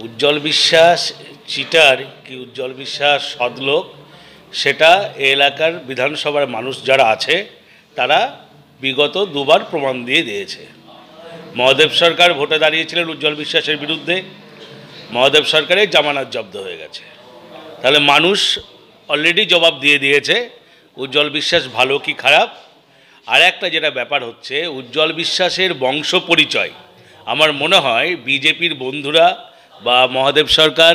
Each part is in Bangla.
উজ্জ্বল বিশ্বাস, চিটার কি উজ্জ্বল বিশ্বাস, সদলোক, সেটা এলাকার বিধানসভার মানুষ যারা আছে, তারা বিগত দুবার প্রমাণ দিয়ে দিয়েছে। মহাদেব সরকার ভোটে দাঁড়িয়েছিলেন উজ্জ্বল বিশ্বাসের বিরুদ্ধে। মহাদেব সরকারের জামানত জব্দ হয়ে গেছে। তাহলে মানুষ অলরেডি জবাব দিয়ে দিয়েছে, উজ্জ্বল বিশ্বাস ভালো কি খারাপ? আর একটা যেটা ব্যাপার হচ্ছে, উজ্জ্বল বিশ্বাসের বংশ পরিচয়। আমার মনে হয়, বিজেপির বন্ধুরা বা মহাদেব সরকার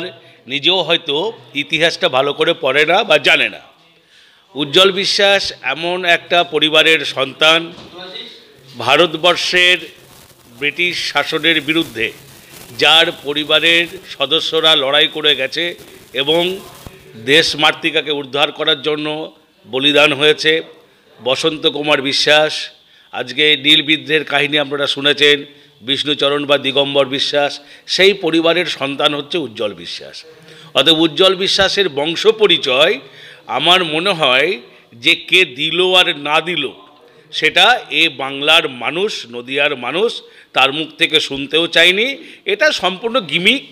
নিজেও হয়তো ইতিহাসটা ভালো করে পড়ে না বা জানে না। উজ্জ্বল বিশ্বাস এমন একটা পরিবারের সন্তান ভারতবর্ষের ব্রিটিশ শাসনের বিরুদ্ধে, যার পরিবারের সদস্যরা লড়াই করে গেছে এবং দেশ মাতৃকাকে উদ্ধার করার জন্য বলিদান হয়েছে। বসন্ত কুমার বিশ্বাস, আজকে নীল বিদ্রের কাহিনী আপনারা শুনেছেন। বিষ্ণুচরণ বা দিগম্বর বিশ্বাস, সেই পরিবারের সন্তান হচ্ছে উজ্জ্বল বিশ্বাস। অতএব উজ্জ্বল বিশ্বাসের বংশ পরিচয় আমার মনে হয় যে কে দিল আর না দিল, সেটা এ বাংলার মানুষ, নদিয়ার মানুষ তার মুখ থেকে শুনতেও চাইনি এটা সম্পূর্ণ গিমিক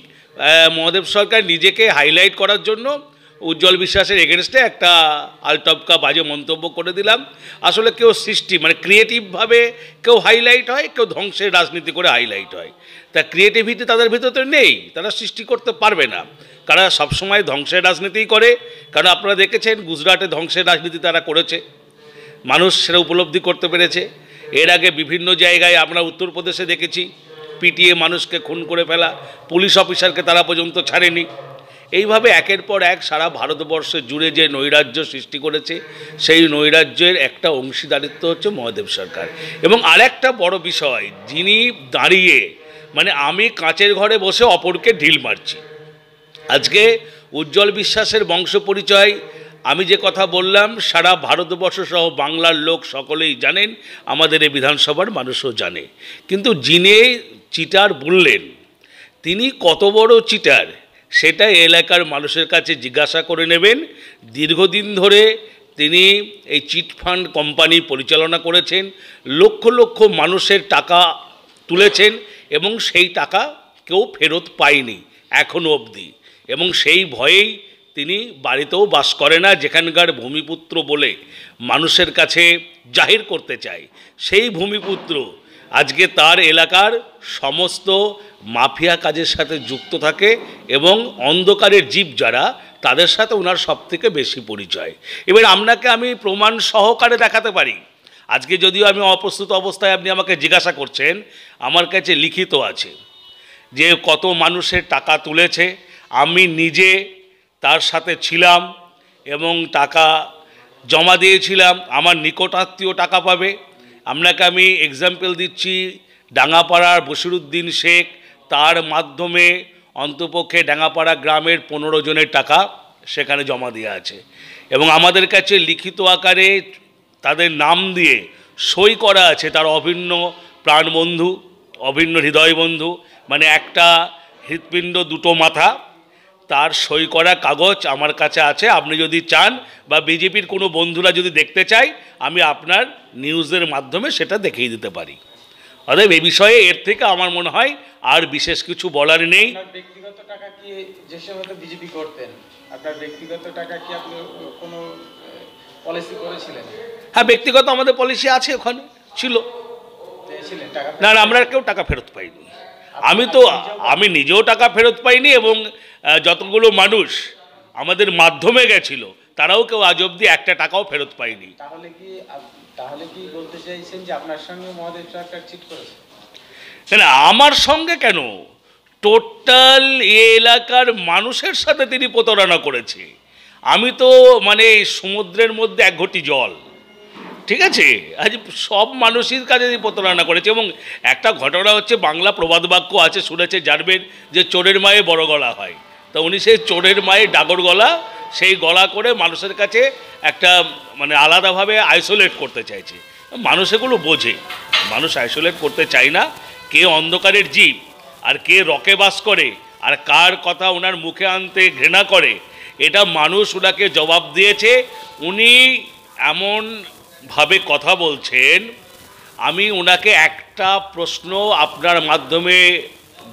মহাদেব সরকার নিজেকে হাইলাইট করার জন্য উজ্জ্বল বিশ্বাসের এগেনস্টে একটা আলটপকা বাজে মন্তব্য করে দিলাম। আসলে কেউ সৃষ্টি মানে ক্রিয়েটিভভাবে কেউ হাইলাইট হয়, কেউ ধ্বংসের রাজনীতি করে হাইলাইট হয়। তা ক্রিয়েটিভিটি তাদের ভিতরে নেই, তারা সৃষ্টি করতে পারবে না। কারণ সবসময় ধ্বংসের রাজনীতিই করে, কারণ আপনারা দেখেছেন গুজরাটে ধ্বংসের রাজনীতি তারা করেছে। মানুষ সেটা উপলব্ধি করতে পেরেছে। এর আগে বিভিন্ন জায়গায় আমরা উত্তরপ্রদেশে দেখেছি, পিটিয়ে মানুষকে খুন করে ফেলা, পুলিশ অফিসারকে তারা পর্যন্ত ছাড়েনি। এইভাবে একের পর এক সারা ভারতবর্ষে জুড়ে যে নৈরাজ্য সৃষ্টি করেছে, সেই নৈরাজ্যের একটা অংশীদারিত্ব হচ্ছে মহাদেব সরকার। এবং আরেকটা বড় বিষয়, যিনি দাঁড়িয়ে মানে আমি কাঁচের ঘরে বসে অপরকে ঢিল মারছি। আজকে উজ্জ্বল বিশ্বাসের বংশ পরিচয় আমি যে কথা বললাম, সারা ভারতবর্ষ সহ বাংলার লোক সকলেই জানেন, আমাদের এই বিধানসভার মানুষও জানে। কিন্তু যিনি চিটার বললেন, তিনি কত বড় চিটার? সেটা এলাকার মানুষের কাছে জিজ্ঞাসা করে নেবেন। দীর্ঘদিন ধরে তিনি এই চিটফান্ড কোম্পানি পরিচালনা করেছেন, লক্ষ লক্ষ মানুষের টাকা তুলেছেন এবং সেই টাকা কেউ ফেরত পায়নি এখনও অবধি। এবং সেই ভয়েই তিনি বাড়িতেও বাস করে না, যেখানকার ভূমিপুত্র বলে মানুষের কাছে জাহির করতে চায়। সেই ভূমিপুত্র আজকে তার এলাকার সমস্ত মাফিয়া কাজের সাথে যুক্ত থাকে এবং অন্ধকারের জীব যারা, তাদের সাথে ওনার সবথেকে বেশি পরিচয়। এবার আপনাকে আমি প্রমাণ সহকারে দেখাতে পারি। আজকে যদিও আমি অপ্রস্তুত অবস্থায় আপনি আমাকে জিজ্ঞাসা করছেন, আমার কাছে লিখিত আছে যে কত মানুষের টাকা তুলেছে, আমি নিজে তার সাথে ছিলাম এবং টাকা জমা দিয়েছিলাম, আমার নিকটাত্মীয় টাকা পাবে আপনাকে আমি এক্সাম্পল দিচ্ছি ডাঙ্গাপাড়ার বসিরুদ্দিন শেখ। তার মাধ্যমে অন্তপক্ষে ডাঙ্গাপাড়া গ্রামের পনেরো জনের টাকা সেখানে জমা দেওয়া আছে। এবং আমাদের কাছে লিখিত আকারে তাদের নাম দিয়ে সই করা আছে তার অভিন্ন প্রাণবন্ধু, অভিন্ন হৃদয় বন্ধু মানে একটা হৃৎপিণ্ড দুটো মাথা। তার সই করা কাগজ আমার কাছে আছে। আপনি যদি চান বা বিজেপির কোনো বন্ধুরা যদি দেখতে চায় আমি আপনার নিউজের মাধ্যমে সেটা দেখিয়ে দিতে পারি। অতএব এ বিষয়ে এর থেকে আমার মনে হয় আর বিশেষ কিছু বলার নেই। ব্যক্তিগত টাকা কি যে সময় বিজেপি করতেন? আপনার ব্যক্তিগত টাকা কি আপনি কোনো পলিসি করেছিলেন? হ্যাঁ ব্যক্তিগত আমাদের পলিসি আছে ওখানে ছিল। না আমরা কেউ টাকা ফেরত পাইনি। আমি তো আমি নিজেও টাকা ফেরত পাইনি এবং যতগুলো মানুষ আমাদের মাধ্যমে গেছিল তারাও কেউ আজ অবধি একটা টাকাও ফেরত পায়নি। তাহলে কি তাহলে কি বলতে চাইছেন যে আপনার সঙ্গে মহাদেব সরকার চিট করেছে? না, না আমার সঙ্গে কেন? টোটাল এ এলাকার মানুষের সাথে তিনি প্রতারণা করেছে। আমি তো মানে সমুদ্রের মধ্যে এক ঘটি জল। ঠিক আছে? আজ সব মানুষের তিনি প্রতারণা করেছে এবং একটা ঘটনা হচ্ছে বাংলা প্রবাদ বাক্য আছে, শুনেছে জানবেন যে চোরের মায়ে বড় গলা হয়। তা উনি সেই চোরের মায়ে ডাগর গলা, সেই গলা করে মানুষের কাছে একটা মানে আলাদাভাবে আইসোলেট করতে চাইছে। মানুষ এগুলো বোঝে, মানুষ আইসোলেট করতে চায় না, কে অন্ধকারের জীব, আর কে রকে বাস করে, আর কার কথা ওনার মুখে আনতে ঘৃণা করে, এটা মানুষ ওনাকে জবাব দিয়েছে। উনি এমনভাবে কথা বলছেন, আমি ওনাকে একটা প্রশ্ন আপনার মাধ্যমে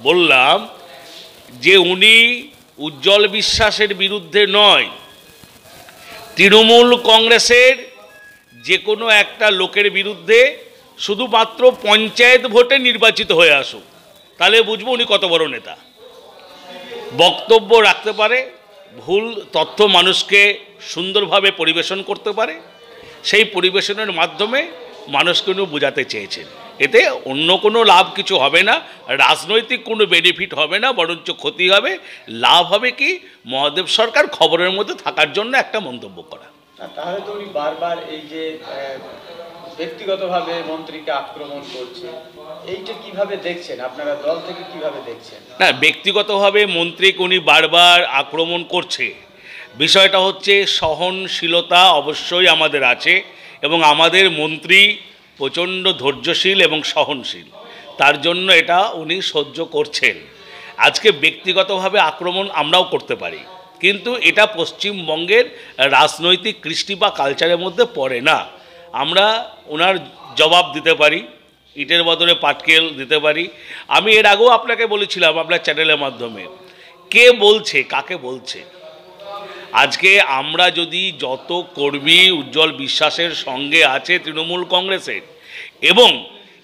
বললাম যে উনি উজ্জ্বল বিশ্বাসের বিরুদ্ধে নয়। তৃণমূল কংগ্রেসের যে কোনো একটা লোকের বিরুদ্ধে শুধুমাত্র পঞ্চায়েত ভোটে নির্বাচিত হয়ে আসুক। তাহলে বুঝব উনি কত বড় নেতা। বক্তব্য রাখতে পারে, ভুল তথ্য মানুষকে সুন্দরভাবে পরিবেশন করতে পারে সেই পরিবেশনের মাধ্যমে মানুষকে উনি বোঝাতে চেয়েছেন। এতে অন্য কোনো লাভ কিছু হবে না রাজনৈতিক কোনো বেনিফিট হবে না বরঞ্চ ক্ষতি হবে। লাভ হবে কি? মহাদেব সরকার খবরের মধ্যে থাকার জন্য একটা মন্তব্য করা। তাহলে তো উনি বারবার এই যে ব্যক্তিগতভাবে মন্ত্রীকে আক্রমণ করছে এইটা কীভাবে দেখছেন? আপনারা দল থেকে কীভাবে দেখছেন? না ব্যক্তিগতভাবে মন্ত্রীকে উনি বারবার আক্রমণ করছে। বিষয়টা হচ্ছে সহনশীলতা অবশ্যই আমাদের আছে এবং আমাদের মন্ত্রী প্রচণ্ড ধৈর্যশীল এবং সহনশীল। তার জন্য এটা উনি সহ্য করছেন। আজকে ব্যক্তিগতভাবে আক্রমণ আমরাও করতে পারি। কিন্তু এটা পশ্চিমবঙ্গের রাজনৈতিক কৃষ্টি বা কালচারের মধ্যে পড়ে না। আমরা ওনার জবাব দিতে পারি, ইটের বদলে পাটকেল দিতে পারি। আমি এর আগেও আপনাকে বলেছিলাম আপনার চ্যানেলের মাধ্যমে। কে বলছে, কাকে বলছে? আজকে আমরা যদি যত কর্মী উজ্জ্বল বিশ্বাসের সঙ্গে আছে তৃণমূল কংগ্রেসের, এবং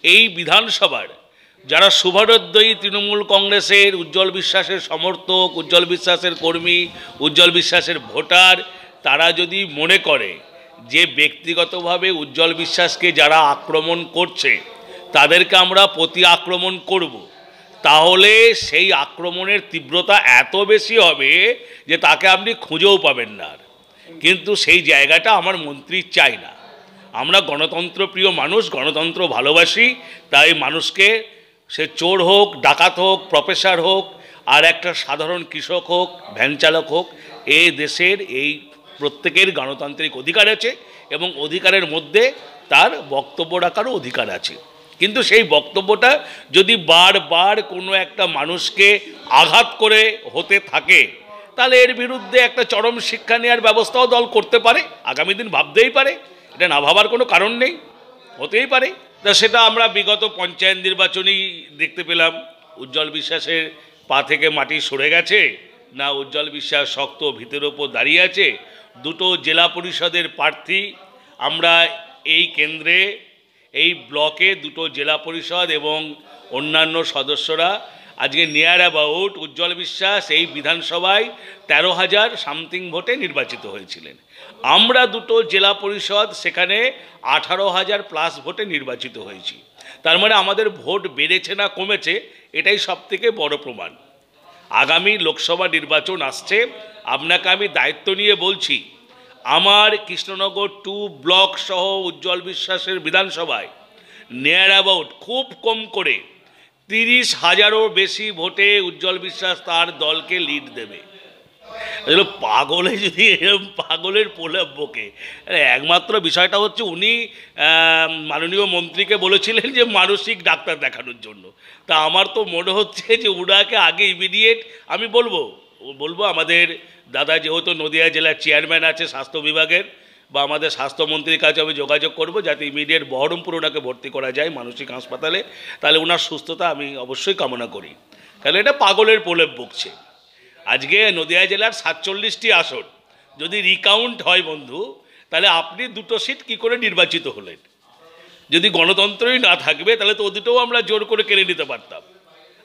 এই বিধানসভার, যারা শুভারোদ্দয়ী তৃণমূল কংগ্রেসের উজ্জ্বল বিশ্বাসের সমর্থক, উজ্জ্বল বিশ্বাসের কর্মী, উজ্জ্বল বিশ্বাসের ভোটার, তারা যদি মনে করে যে ব্যক্তিগতভাবে উজ্জ্বল বিশ্বাসকে যারা আক্রমণ করছে, তাদেরকে আমরা প্রতি আক্রমণ করব। তাহলে সেই আক্রমণের তীব্রতা এত বেশি হবে যে তাকে আপনি খুঁজেও পাবেন না আর। কিন্তু সেই জায়গাটা আমার মন্ত্রী চাই না আমরা গণতন্ত্র প্রিয় মানুষ, গণতন্ত্র ভালোবাসি, তাই মানুষকে সে চোর হোক, ডাকাত হোক, প্রফেসর হোক, আর একটা সাধারণ কৃষক হোক, ভ্যান চালক হোক, এ দেশের এই প্রত্যেকের গণতান্ত্রিক অধিকার আছে এবং অধিকারের মধ্যে তার বক্তব্য রাখারও অধিকার আছে কিন্তু সেই বক্তব্যটা যদি বারবার কোনো একটা মানুষকে আঘাত করে হতে থাকে, তাহলে এর বিরুদ্ধে একটা চরম শিক্ষা নেওয়ার ব্যবস্থাও দল করতে পারে, আগামী দিন ভাবতেই পারে। এটা না ভাবার কোনো কারণ নেই, হতেই পারে। তা সেটা আমরা বিগত পঞ্চায়েত নির্বাচনেই দেখতে পেলাম, উজ্জ্বল বিশ্বাসের পা থেকে মাটি সরে গেছে, না উজ্জ্বল বিশ্বাস শক্ত ভিতের ওপর দাঁড়িয়ে আছে, দুটো জেলা পরিষদের প্রার্থী, আমরা এই কেন্দ্রে এই ব্লকে দুটো জেলা পরিষদ এবং অন্যান্য সদস্যরা আজকে নিয়ার অ্যাবাউট উজ্জ্বল বিশ্বাস এই বিধানসভায় তেরো হাজার সামথিং ভোটে নির্বাচিত হয়েছিলেন। আমরা দুটো জেলা পরিষদ সেখানে আঠারো হাজার প্লাস ভোটে নির্বাচিত হয়েছি। তার মানে আমাদের ভোট বেড়েছে না কমেছে, এটাই সবথেকে বড় প্রমাণ। আগামী লোকসভা নির্বাচন আসছে, আপনাকে আমি দায়িত্ব নিয়ে বলছি আমার কৃষ্ণনগর টু ব্লক সহ উজ্জ্বল বিশ্বাসের বিধানসভায় নিয়ার অ্যাবাউট খুব কম করে তিরিশ হাজারও বেশি ভোটে উজ্জ্বল বিশ্বাস তার দলকে লিড দেবে। পাগলে যদি এরকম পাগলের প্রলাপ একমাত্র বিষয়টা হচ্ছে উনি মাননীয় মন্ত্রীকে বলেছিলেন যে মানসিক ডাক্তার দেখানোর জন্য। তা আমার তো মনে হচ্ছে যে উনাকে আগে ইমিডিয়েট আমি বলব বলব, আমাদের দাদা যেহেতু নদিয়া জেলার চেয়ারম্যান আছে স্বাস্থ্য বিভাগের, বা আমাদের স্বাস্থ্যমন্ত্রীর কাছে আমি যোগাযোগ করব যাতে ইমিডিয়েট বহরমপুর ওনাকে ভর্তি করা যায় মানসিক হাসপাতালে। তাহলে ওনার সুস্থতা আমি অবশ্যই কামনা করি। কারণ এটা পাগলের প্রলেপ বকছে আজকে নদিয়া জেলার সাতচল্লিশটি আসন, যদি রিকাউন্ট হয় বন্ধু, তাহলে আপনি দুটো সিট কি করে নির্বাচিত হলেন? যদি গণতন্ত্রই না থাকবে, তাহলে তো ও দুটোও আমরা জোর করে কেড়ে নিতে পারতাম।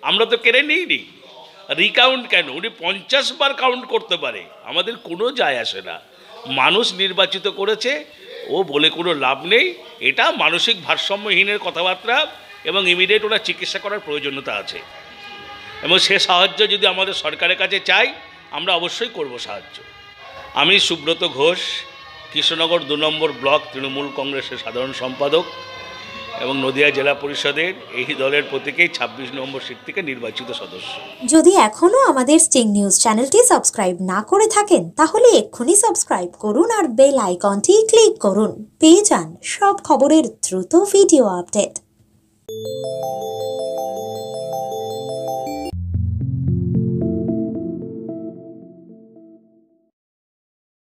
আমরা তো কেড়ে নিই নিইনি। রিকাউন্ট কেন? উনি পঞ্চাশ বার কাউন্ট করতে পারে। আমাদের কোনো যায় আসে না। মানুষ নির্বাচিত করেছে, ও বলে কোনো লাভ নেই। এটা মানসিক ভারসাম্যহীনের কথাবার্তা এবং ইমিডিয়েট ওনার চিকিৎসা করার প্রয়োজনীয়তা আছে। এবং সে সাহায্য যদি আমাদের সরকারের কাছে চাই, আমরা অবশ্যই করব সাহায্য। আমি সুব্রত ঘোষ, কৃষ্ণনগর দু নম্বর ব্লক তৃণমূল কংগ্রেসের সাধারণ সম্পাদক। এবং নদিয়া জেলা পরিষদের এই দলের প্রতীকেই ছাব্বিশ নম্বর সিট থেকে নির্বাচিত সদস্য। যদি এখনও আমাদের স্টিং নিউজ চ্যানেলটি সাবস্ক্রাইব না করে থাকেন, তাহলে এক্ষুনি সাবস্ক্রাইব করুন আর বেল আইকনটি ক্লিক করুন। পেয়ে যান সব খবরের দ্রুত ভিডিও আপডেট।